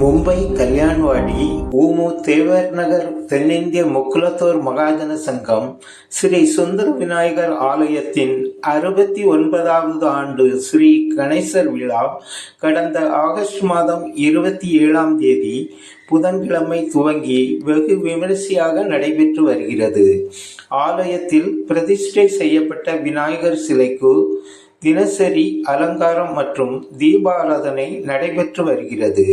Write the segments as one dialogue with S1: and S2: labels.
S1: மும்பை கல்யாண்வாடி ஊமு தேவர் நகர் தென்னிந்திய முக்குலத்தோர் மகாஜன சங்கம் ஸ்ரீ சுந்தர விநாயகர் ஆலயத்தின் அறுபத்தி ஒன்பதாவது ஆண்டு ஸ்ரீ கணேசர் விழா கடந்த ஆகஸ்ட் மாதம் இருபத்தி ஏழாம் தேதி புதன்கிழமை துவங்கி வெகு விமரிசையாக நடைபெற்று வருகிறது. ஆலயத்தில் பிரதிஷ்டை செய்யப்பட்ட விநாயகர் சிலைக்கு தினசரி அலங்காரம் மற்றும் தீபாராதனை நடைபெற்று வருகிறது.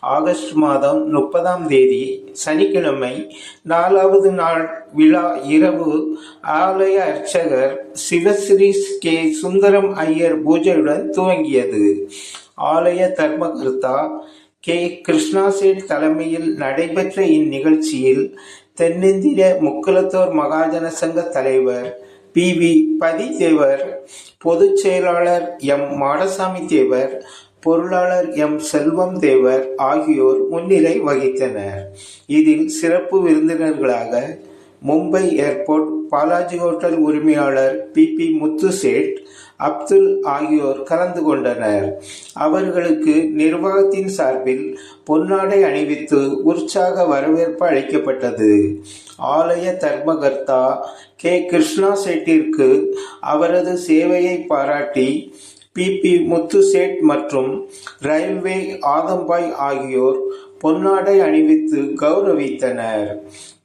S1: ஆகஸ்ட் மாதம் முப்பதாம் தேதி சனிக்கிழமை நாலாவது நாள் விழா இரவு ஆலய அர்ச்சகர் சிவஸ்ரீ கே. சுந்தரம் ஐயர் பூஜையுடன் துவங்கியது. ஆலய தர்மகர்த்தா கே. கிருஷ்ணாசேட் தலைமையில் நடைபெற்ற இந்நிகழ்ச்சியில் தென்னிந்திய முக்குலத்தோர் மகாஜன சங்க தலைவர் பி. வி. பதிதேவர் பொதுச் செயலாளர் எம். மாடசாமி தேவர் பொருளாளர் எம். செல்வம் தேவர் ஆகியோர் முன்னிலை வகித்தனர். இதில் சிறப்பு விருந்தினர்களாக மும்பை ஏர்போர்ட் பாலாஜி ஹோட்டல் உரிமையாளர் பி. பி. முத்துசேட் அப்துல் ஆகியோர் கலந்து கொண்டனர். அவர்களுக்கு நிர்வாகத்தின் சார்பில் பொன்னாடை அணிவித்து உற்சாக வரவேற்பு அளிக்கப்பட்டது. ஆலய தர்மகர்த்தா கே. கிருஷ்ணா செட்டிற்கு அவரது சேவையை பாராட்டி பி. பி. மற்றும் ரயில்வே ஆதம்பாய் ஆகியோர் பொன்னாடை அணிவித்து கௌரவித்தனர்.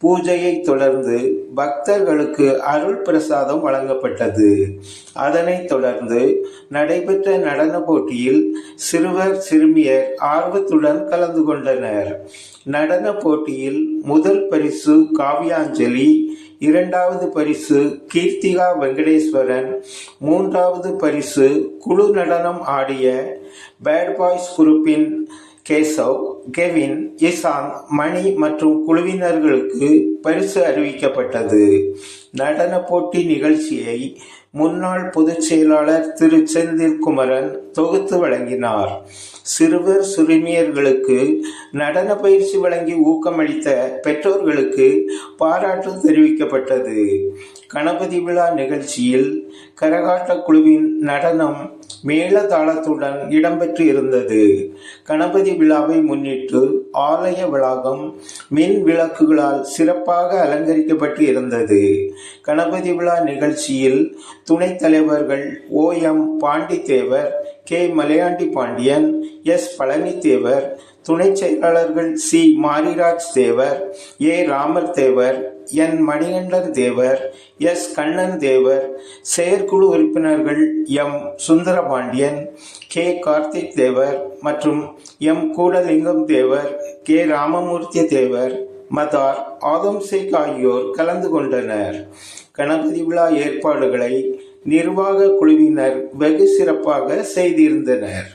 S1: பூஜையை தொடர்ந்து பக்தர்களுக்கு அருள் பிரசாதம் வழங்கப்பட்டது. அதனைத் தொடர்ந்து நடைபெற்ற நடன போட்டியில் சிறுவர் சிறுமியர் ஆர்வத்துடன் கலந்து கொண்டனர். நடன போட்டியில் முதல் பரிசு காவியாஞ்சலி இரண்டாவது பரிசு கீர்த்திகா வெங்கடேஸ்வரன். மூன்றாவது பரிசு குழு நடனம் ஆடிய பேட் பாய்ஸ் குரூப்பின் கேசவ் கெவின் இசாங் மணி மற்றும் குழுவினர்களுக்கு பரிசு அறிவிக்கப்பட்டது. நடன போட்டி நிகழ்ச்சியை முன்னாள் பொதுச் செயலாளர் திரு. செந்தில் குமரன் தொகுத்து வழங்கினார். சிறுவர் சிறுமியர்களுக்கு நடன பயிற்சி வழங்கி ஊக்கமளித்த பெற்றோர்களுக்கு பாராட்டு தெரிவிக்கப்பட்டது. கணபதி விழா நிகழ்ச்சியில் கரகாட்ட குழுவின் நடனம் மேளதாளத்துடன் இடம்பெற்று இருந்தது. கணபதி விழாவை முன்னிட்டு ஆலய வளாகம் மின் விளக்குகளால் சிறப்பாக அலங்கரிக்கப்பட்டு இருந்தது. கணபதி விழா நிகழ்ச்சியில் துணைத் தலைவர்கள் O. M. Pandithevar K. Malayandi Pandian S. Palanithevar துணை செயலாளர்கள் C. Mariraj Thevar A. Ramar Thevar N Manikandan Thevar S Kannan Thevar செயற்குழு உறுப்பினர்கள் எம் சுந்தரபாண்டியன் கே கார்த்திக் தேவர் மற்றும் எம் கூடலிங்கம் தேவர் கே ராமமூர்த்தி தேவர் மதார் ஆதம் சேக் ஆகியோர் கலந்து கொண்டனர். கணபதி விழா ஏற்பாடுகளை நிர்வாக குழுவினர் வெகு சிறப்பாக செய்திருந்தனர்.